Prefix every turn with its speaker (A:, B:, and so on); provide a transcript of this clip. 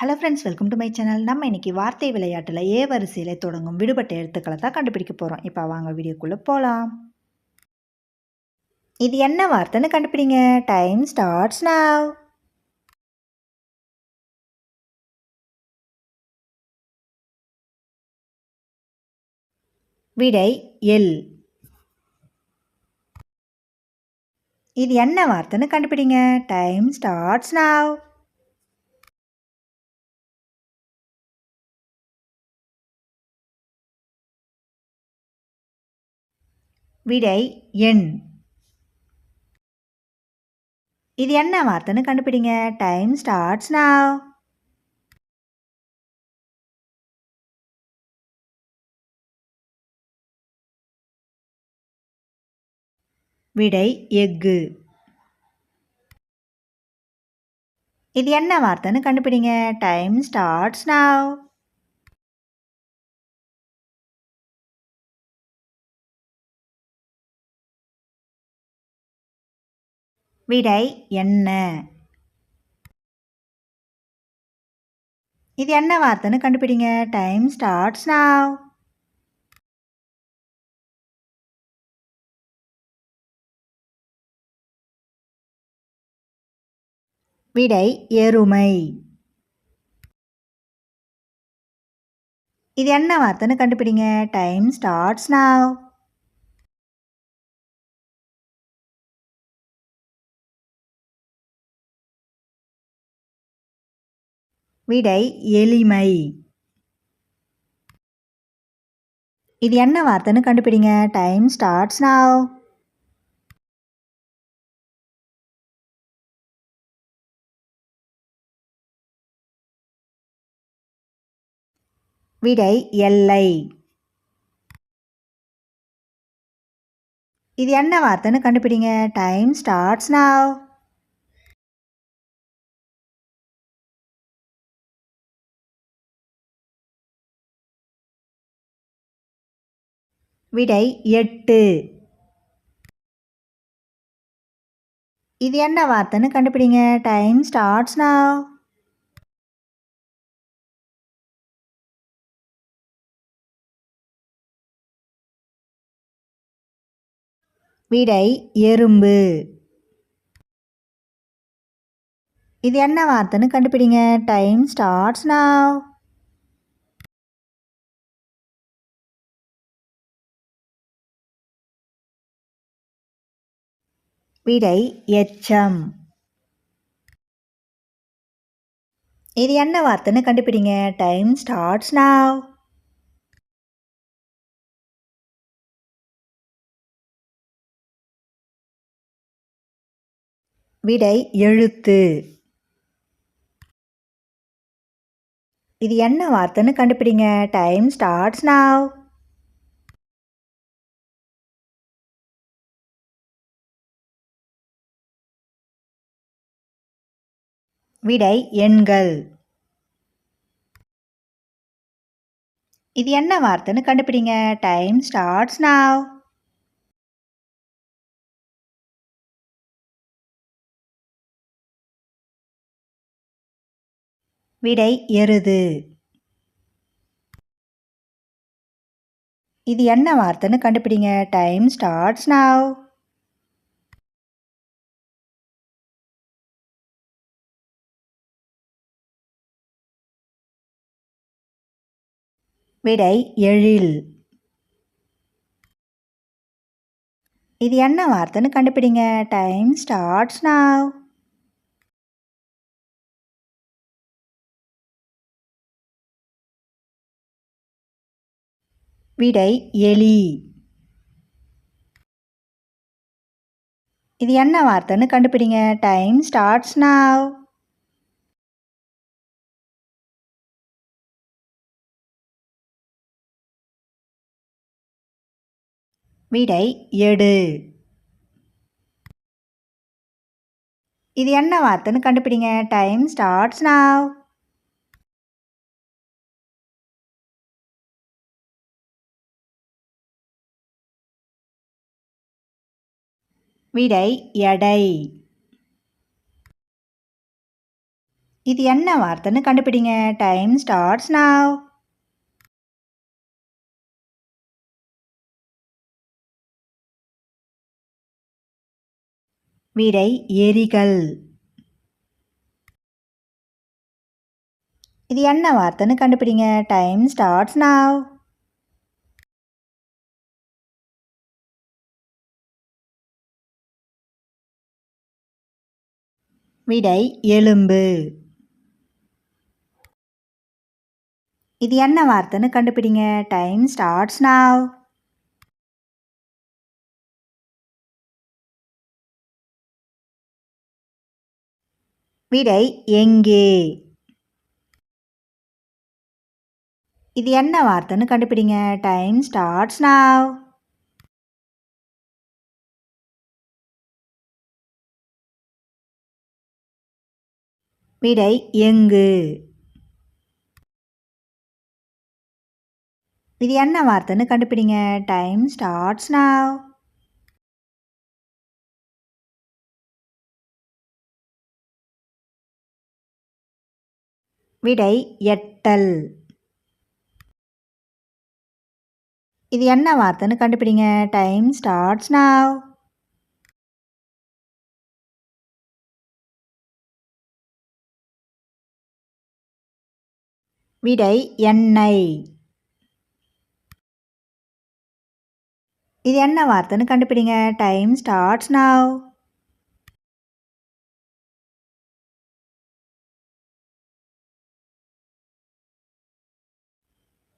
A: Hello friends welcome to my channel நம்ம இன்னைக்கு வார்த்தை விளையாட்டில் ஏ வரிசையில் தொடங்கும் விடுபட்ட எழுத்துக்களை தான் கண்டுபிடிக்க போகிறோம் இப்போ வாங்க வீடியோக்குள்ளே போகலாம் இது என்ன வார்த்தைன்னு கண்டுபிடிங்க. டைம் ஸ்டார்ட்ஸ் நவ் விடை எல் இது என்ன வார்த்தைன்னு கண்டுபிடிங்க. டைம் ஸ்டார்ட்ஸ் நவ் விடை எண். இது என்ன வார்த்தைன்னு கண்டுபிடிங்க. டைம் ஸ்டார்ட்ஸ் நாவ் விடை எஃகு. இது என்ன வார்த்தைன்னு கண்டுபிடிங்க. டைம் ஸ்டார்ட்ஸ் நாவ் விடை என்ன? இது என்ன வார்த்தைன்னு கண்டுபிடிங்க. டைம் ஸ்டார்ட்ஸ் நாவ் விடை எருமை. இது என்ன வார்த்தைன்னு கண்டுபிடிங்க. டைம் ஸ்டார்ட்ஸ் நாவ் விடை எளிமை. இது என்ன வார்த்தைன்னு கண்டுபிடிங்க. டைம் ஸ்டார்ட்ஸ் நாவ் விடை எல்லை. இது என்ன வார்த்தைன்னு கண்டுபிடிங்க. டைம் ஸ்டார்ட்ஸ் நாவ் விடை எட்டு. இது என்ன வார்த்தைன்னு கண்டுபிடிங்க. Time starts now. விடை எறும்பு. இது என்ன வார்த்தைன்னு கண்டுபிடிங்க. Time starts now. விடை எச்சம். இது என்ன வார்த்தைன்னு கண்டுபிடிங்க. டைம் ஸ்டார்ட்ஸ் நாவ் விடை எழுத்து. இது என்ன வார்த்தைன்னு கண்டுபிடிங்க. டைம் ஸ்டார்ட்ஸ் நாவ் விடை எண்கள். இது என்ன வார்த்தைன்னு கண்டுபிடிங்க. டைம் ஸ்டார்ட்ஸ் நாவ் விடை எருது. இது என்ன வார்த்தைன்னு கண்டுபிடிங்க. டைம் ஸ்டார்ட்ஸ் நாவ் விடை எழில். இது என்ன வார்த்தைன்னு கண்டுபிடிங்க. டைம் ஸ்டார்ட்ஸ் நாவ் விடை எலி. இது என்ன வார்த்தைன்னு கண்டுபிடிங்க. டைம் ஸ்டார்ட்ஸ் நாவ் விடை எடு. இது என்ன வார்த்தைன்னு கண்டுபிடிங்க. டைம் ஸ்டார்ட்ஸ் நாவ் விடை எடை. இது என்ன வார்த்தைன்னு கண்டுபிடிங்க. டைம் ஸ்டார்ட்ஸ் நாவ் விடை எரிகள் இது என்ன வார்த்தைன்னு கண்டுபிடிங்க. டைம் ஸ்டார்ட்ஸ் நாவ் விடை எலும்பு. இது என்ன வார்த்தைன்னு கண்டுபிடிங்க. டைம் ஸ்டார்ட்ஸ் நாவ் விடை எங்கே? இது என்ன வார்த்தைன்னு கண்டுபிடிங்க. டைம் ஸ்டார்ட்ஸ் நாவ் விடை எங்கு? இது என்ன வார்த்தைன்னு கண்டுபிடிங்க. டைம் ஸ்டார்ட்ஸ் நாவ் விடை எட்டல். இது என்ன வார்த்தைன்னு கண்டுபிடிங்க. டைம் ஸ்டார்ட்ஸ் நாவ் விடை எண்ணெய் இது என்ன வார்த்தைன்னு கண்டுபிடிங்க. டைம் ஸ்டார்ட்ஸ் நாவ்